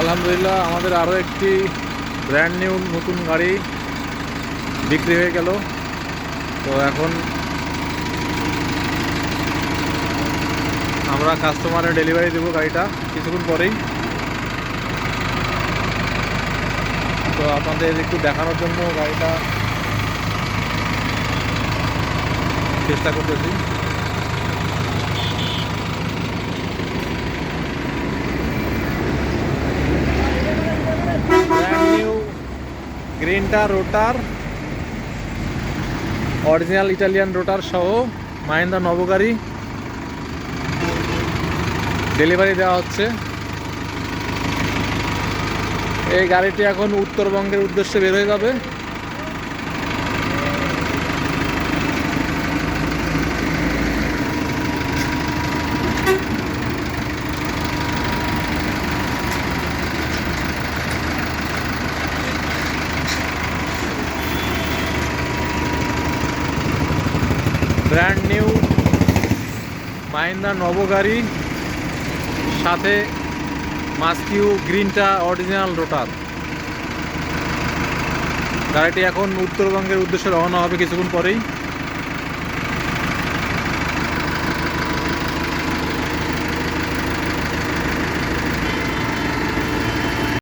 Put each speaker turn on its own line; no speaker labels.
আলহামদুলিল্লাহ, আমাদের আরও একটি ব্র্যান্ড নিউ নতুন গাড়ি বিক্রি হয়ে গেল। তো এখন আমরা কাস্টমারের ডেলিভারি দেবো গাড়িটা কিছুক্ষণ পরেই। তো আপনাদের একটু দেখানোর জন্য গাড়িটা চেষ্টা করতেছি ব্র্যান্ড নিউ গ্রিনটা, রোটার, অরিজিনাল ইটালিয়ান রোটার সহ মাহিন্দা নবগাড়ি ডেলিভারি দেওয়া হচ্ছে। এই গাড়িটি এখন উত্তরবঙ্গের উদ্দেশ্যে বের হয়ে যাবে। ব্র্যান্ড নিউ মাহিন্দা নবগাড়ি, সাথে মাস্কিউ গ্রিনটা অরিজিনাল রোটার। গাড়িটি এখন উত্তরবঙ্গের উদ্দেশ্যে রওনা হবে কিছুক্ষণ পরেই।